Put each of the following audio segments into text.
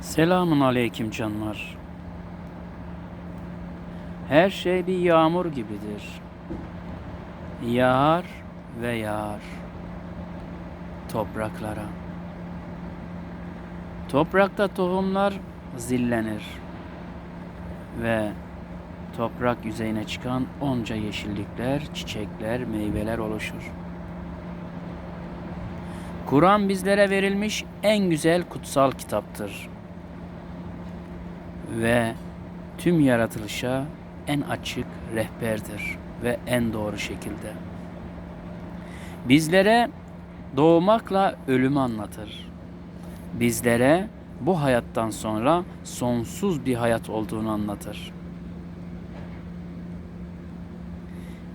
Selamun aleyküm canlar. Her şey bir yağmur gibidir. Yağar ve yağar topraklara. Toprakta tohumlar zillenir ve toprak yüzeyine çıkan onca yeşillikler, çiçekler, meyveler oluşur. Kur'an bizlere verilmiş en güzel kutsal kitaptır ve tüm yaratılışa en açık rehberdir ve en doğru şekilde. Bizlere doğmakla ölümü anlatır. Bizlere bu hayattan sonra sonsuz bir hayat olduğunu anlatır.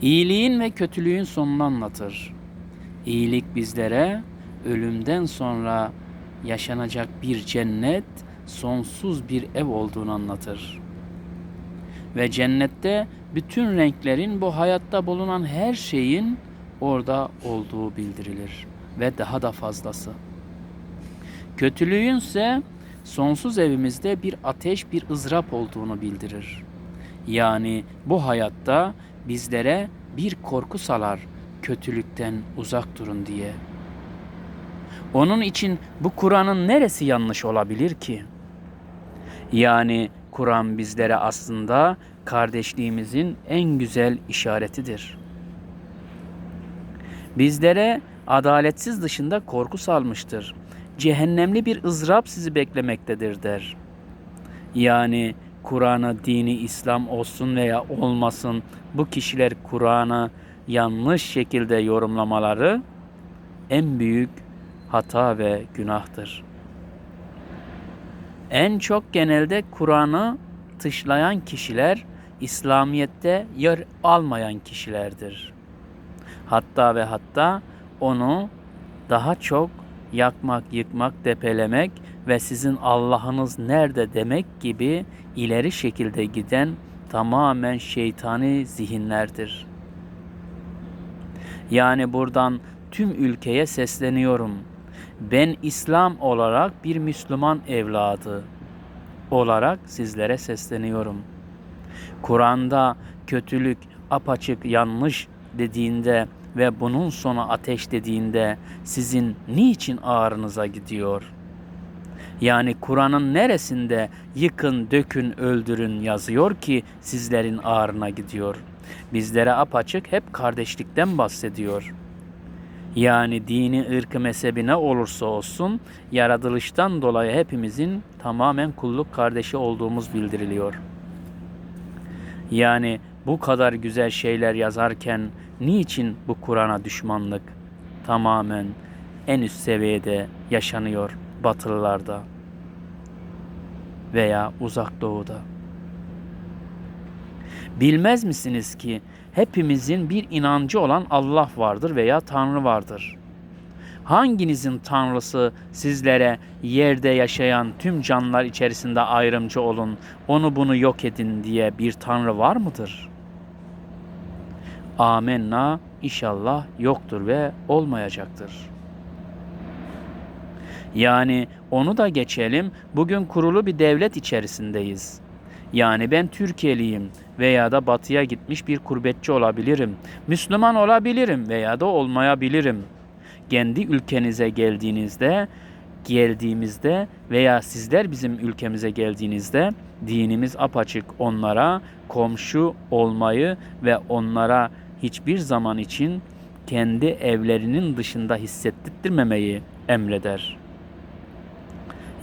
İyiliğin ve kötülüğün sonunu anlatır. İyilik bizlere ölümden sonra yaşanacak bir cennet, sonsuz bir ev olduğunu anlatır. Ve cennette bütün renklerin bu hayatta bulunan her şeyin orada olduğu bildirilir ve daha da fazlası. Kötülüğün ise sonsuz evimizde bir ateş, bir ızdırap olduğunu bildirir. Yani bu hayatta bizlere bir korku salar, kötülükten uzak durun diye. Onun için bu Kur'an'ın neresi yanlış olabilir ki? Yani Kur'an bizlere aslında kardeşliğimizin en güzel işaretidir. Bizlere adaletsiz dışında korku salmıştır. Cehennemli bir ızdırap sizi beklemektedir der. Yani Kur'an'a dini İslam olsun veya olmasın bu kişiler Kur'an'ı yanlış şekilde yorumlamaları en büyük hata ve günahtır. En çok genelde Kur'an'ı tışlayan kişiler İslamiyet'te yer almayan kişilerdir. Hatta ve hatta onu daha çok yakmak, yıkmak, depelemek ve sizin Allah'ınız nerede demek gibi ileri şekilde giden tamamen şeytani zihinlerdir. Yani buradan tüm ülkeye sesleniyorum. Ben İslam olarak bir Müslüman evladı olarak sizlere sesleniyorum. Kur'an'da kötülük apaçık yanlış dediğinde ve bunun sonu ateş dediğinde sizin niçin ağrınıza gidiyor? Yani Kur'an'ın neresinde yıkın, dökün, öldürün yazıyor ki sizlerin ağrına gidiyor? Bizlere apaçık hep kardeşlikten bahsediyor. Yani dini, ırkı, mezhebi ne olursa olsun yaratılıştan dolayı hepimizin tamamen kulluk kardeşi olduğumuz bildiriliyor. Yani bu kadar güzel şeyler yazarken niçin bu Kur'an'a düşmanlık tamamen en üst seviyede yaşanıyor batılılarda veya uzak doğuda? Bilmez misiniz ki hepimizin bir inancı olan Allah vardır veya Tanrı vardır. Hanginizin tanrısı sizlere yerde yaşayan tüm canlılar içerisinde ayrımcı olun, onu bunu yok edin diye bir tanrı var mıdır? Amenna inşallah yoktur ve olmayacaktır. Yani onu da geçelim. Bugün kurulu bir devlet içerisindeyiz. Yani ben Türkiye'liyim veya da batıya gitmiş bir kurbetçi olabilirim. Müslüman olabilirim veya da olmayabilirim. Kendi ülkenize geldiğinizde, geldiğimizde veya sizler bizim ülkemize geldiğinizde dinimiz apaçık onlara komşu olmayı ve onlara hiçbir zaman için kendi evlerinin dışında hissettirmemeyi emreder.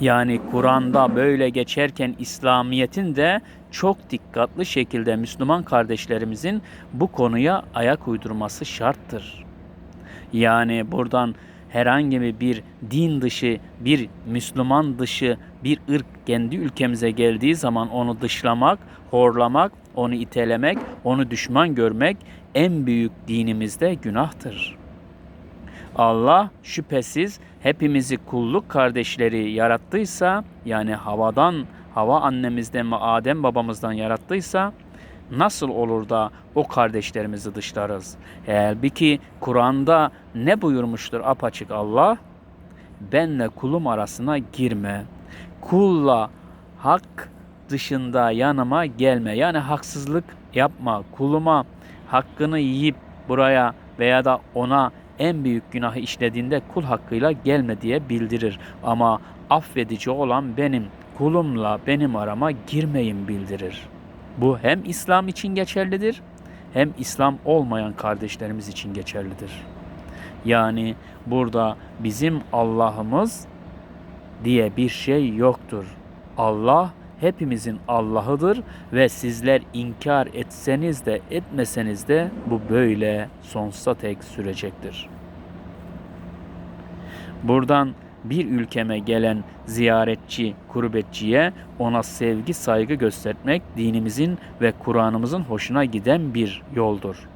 Yani Kur'an'da böyle geçerken İslamiyet'in de çok dikkatli şekilde Müslüman kardeşlerimizin bu konuya ayak uydurması şarttır. Yani buradan herhangi bir din dışı, bir Müslüman dışı bir ırk kendi ülkemize geldiği zaman onu dışlamak, horlamak, onu itelemek, onu düşman görmek en büyük dinimizde günahtır. Allah şüphesiz hepimizi kulluk kardeşleri yarattıysa yani havadan hava annemizden ve Adem babamızdan yarattıysa nasıl olur da o kardeşlerimizi dışlarız? Halbuki Kur'an'da ne buyurmuştur apaçık Allah? Benle kulum arasına girme. kulla hak dışında yanıma gelme. Yani haksızlık yapma. Kuluma hakkını yiyip buraya veya da ona en büyük günahı işlediğinde kul hakkıyla gelme diye bildirir. Ama affedici olan benim, kulumla benim arama girmeyin bildirir. Bu hem İslam için geçerlidir hem İslam olmayan kardeşlerimiz için geçerlidir. Yani burada bizim Allah'ımız diye bir şey yoktur. Allah hepimizin Allah'ıdır ve sizler inkar etseniz de etmeseniz de bu böyle sonsuza tek sürecektir. Buradan bir ülkeme gelen ziyaretçi, kurbetçiye ona sevgi, saygı göstermek dinimizin ve Kur'an'ımızın hoşuna giden bir yoldur.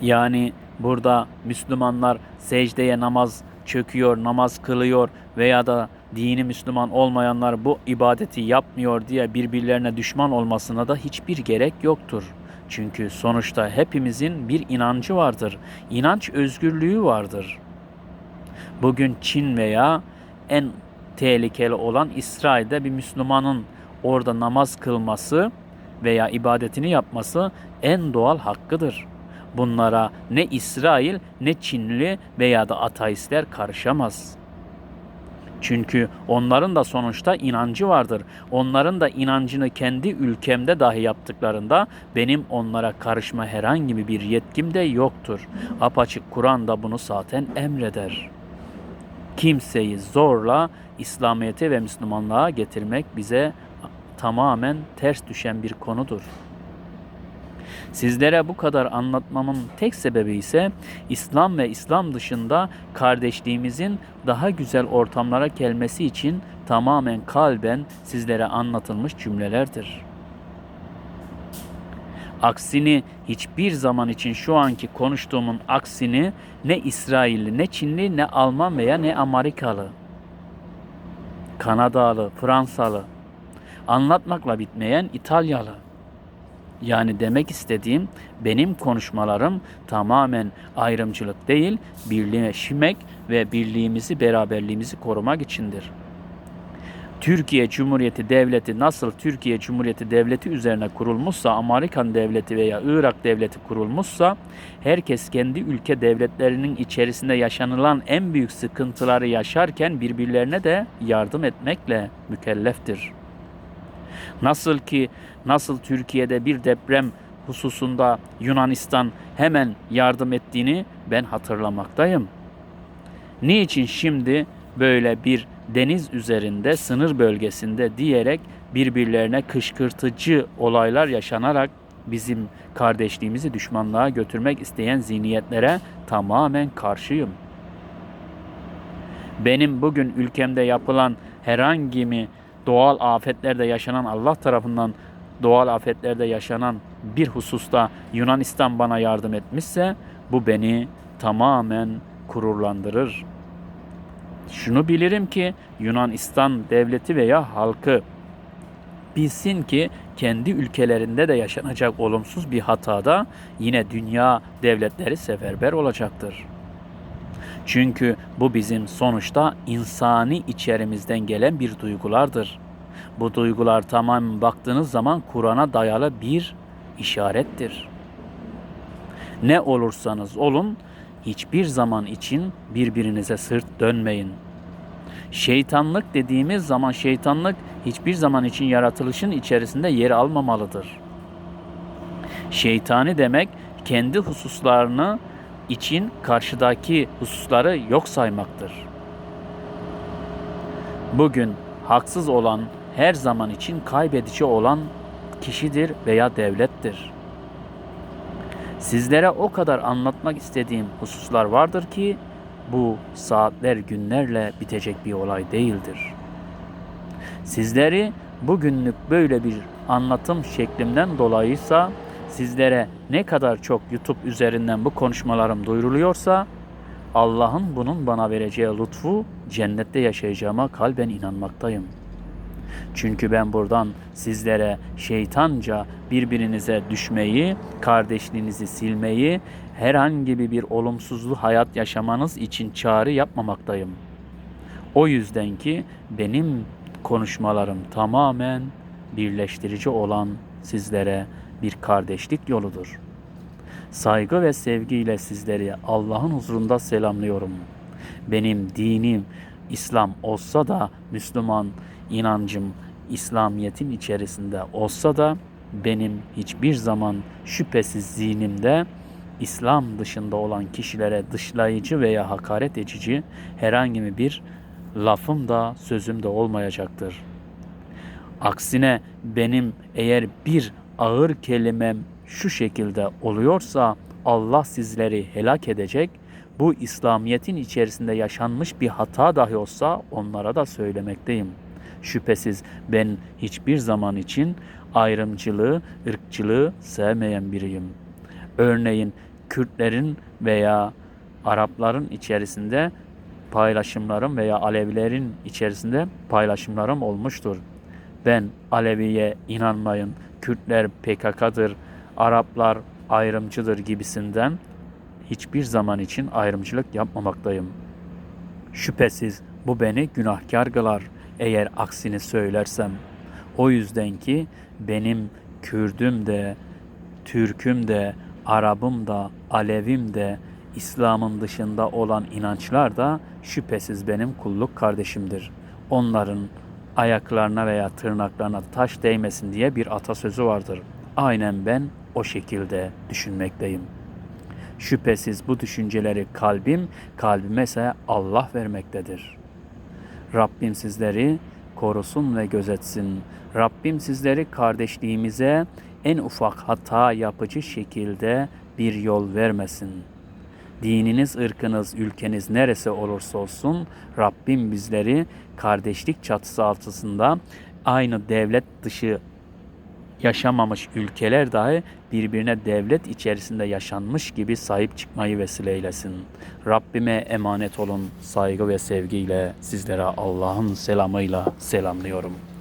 Yani burada Müslümanlar secdeye namaz çöküyor, namaz kılıyor veya da dini Müslüman olmayanlar bu ibadeti yapmıyor diye birbirlerine düşman olmasına da hiçbir gerek yoktur. Çünkü sonuçta hepimizin bir inancı vardır. İnanç özgürlüğü vardır. Bugün Çin veya en tehlikeli olan İsrail'de bir Müslümanın orada namaz kılması veya ibadetini yapması en doğal hakkıdır. Bunlara ne İsrail ne Çinli veya da ateistler karışamaz. Çünkü onların da sonuçta inancı vardır. Onların da inancını kendi ülkemde dahi yaptıklarında benim onlara karışma herhangi bir yetkim de yoktur. Apaçık Kur'an da bunu zaten emreder. Kimseyi zorla İslamiyete ve Müslümanlığa getirmek bize tamamen ters düşen bir konudur. Sizlere bu kadar anlatmamın tek sebebi ise İslam ve İslam dışında kardeşliğimizin daha güzel ortamlara gelmesi için tamamen kalben sizlere anlatılmış cümlelerdir. Aksini hiçbir zaman için şu anki konuştuğumun aksini ne İsrailli, ne Çinli, ne Alman veya ne Amerikalı, Kanadalı, Fransalı, anlatmakla bitmeyen İtalyalı, yani demek istediğim benim konuşmalarım tamamen ayrımcılık değil, birleşmek ve birliğimizi, beraberliğimizi korumak içindir. Türkiye Cumhuriyeti Devleti nasıl Türkiye Cumhuriyeti Devleti üzerine kurulmuşsa, Amerikan Devleti veya Irak Devleti kurulmuşsa, herkes kendi ülke devletlerinin içerisinde yaşanılan en büyük sıkıntıları yaşarken birbirlerine de yardım etmekle mükelleftir. Nasıl ki nasıl Türkiye'de bir deprem hususunda Yunanistan hemen yardım ettiğini ben hatırlamaktayım. Niçin şimdi böyle bir deniz üzerinde, sınır bölgesinde diyerek birbirlerine kışkırtıcı olaylar yaşanarak bizim kardeşliğimizi düşmanlığa götürmek isteyen zihniyetlere tamamen karşıyım. Benim bugün ülkemde yapılan herhangi bir doğal afetlerde yaşanan Allah tarafından doğal afetlerde yaşanan bir hususta Yunanistan bana yardım etmişse bu beni tamamen gururlandırır. Şunu bilirim ki Yunanistan devleti veya halkı bilsin ki kendi ülkelerinde de yaşanacak olumsuz bir hatada yine dünya devletleri seferber olacaktır. Çünkü bu bizim sonuçta insani içerimizden gelen bir duygulardır. Bu duygular tamam baktığınız zaman Kur'an'a dayalı bir işarettir. Ne olursanız olun hiçbir zaman için birbirinize sırt dönmeyin. Şeytanlık dediğimiz zaman şeytanlık hiçbir zaman için yaratılışın içerisinde yer almamalıdır. Şeytani demek kendi hususlarını için karşıdaki hususları yok saymaktır. Bugün haksız olan her zaman için kaybedici olan kişidir veya devlettir. Sizlere o kadar anlatmak istediğim hususlar vardır ki bu saatler günlerle bitecek bir olay değildir. Sizleri bugünlük böyle bir anlatım şeklimden dolayıysa sizlere ne kadar çok YouTube üzerinden bu konuşmalarım duyuruluyorsa Allah'ın bunun bana vereceği lütfu cennette yaşayacağıma kalben inanmaktayım. Çünkü ben buradan sizlere şeytanca birbirinize düşmeyi, kardeşliğinizi silmeyi, herhangi bir olumsuzlu hayat yaşamanız için çağrı yapmamaktayım. O yüzden ki benim konuşmalarım tamamen birleştirici olan sizlere bir kardeşlik yoludur. Saygı ve sevgiyle sizleri Allah'ın huzurunda selamlıyorum. Benim dinim İslam olsa da Müslüman inancım İslamiyet'in içerisinde olsa da benim hiçbir zaman şüphesiz zihnimde İslam dışında olan kişilere dışlayıcı veya hakaret edici herhangi bir lafım da sözüm de olmayacaktır. Aksine benim eğer bir ağır kelimem şu şekilde oluyorsa Allah sizleri helak edecek. Bu İslamiyet'in içerisinde yaşanmış bir hata dahi olsa onlara da söylemekteyim. Şüphesiz ben hiçbir zaman için ayrımcılığı, ırkçılığı sevmeyen biriyim. Örneğin Kürtlerin veya Arapların içerisinde paylaşımlarım veya Alevilerin içerisinde paylaşımlarım olmuştur. Ben Alevi'ye inanmayın, Kürtler PKK'dır, Araplar ayrımcıdır gibisinden hiçbir zaman için ayrımcılık yapmamaktayım. Şüphesiz bu beni günahkar kılar eğer aksini söylersem. O yüzden ki benim Kürdüm de, Türküm de, Arabım da, Alevim de, İslam'ın dışında olan inançlar da şüphesiz benim kulluk kardeşimdir. Onların ayaklarına veya tırnaklarına taş değmesin diye bir atasözü vardır. Aynen ben o şekilde düşünmekteyim. Şüphesiz bu düşünceleri kalbim, kalbime ise Allah vermektedir. Rabbim sizleri korusun ve gözetsin. Rabbim sizleri kardeşliğimize en ufak hata yapıcı şekilde bir yol vermesin. Dininiz, ırkınız, ülkeniz neresi olursa olsun Rabbim bizleri kardeşlik çatısı altında aynı devlet dışı yaşamamış ülkeler dahi birbirine devlet içerisinde yaşanmış gibi sahip çıkmayı vesile eylesin. Rabbime emanet olun. Saygı ve sevgiyle sizlere Allah'ın selamıyla selamlıyorum.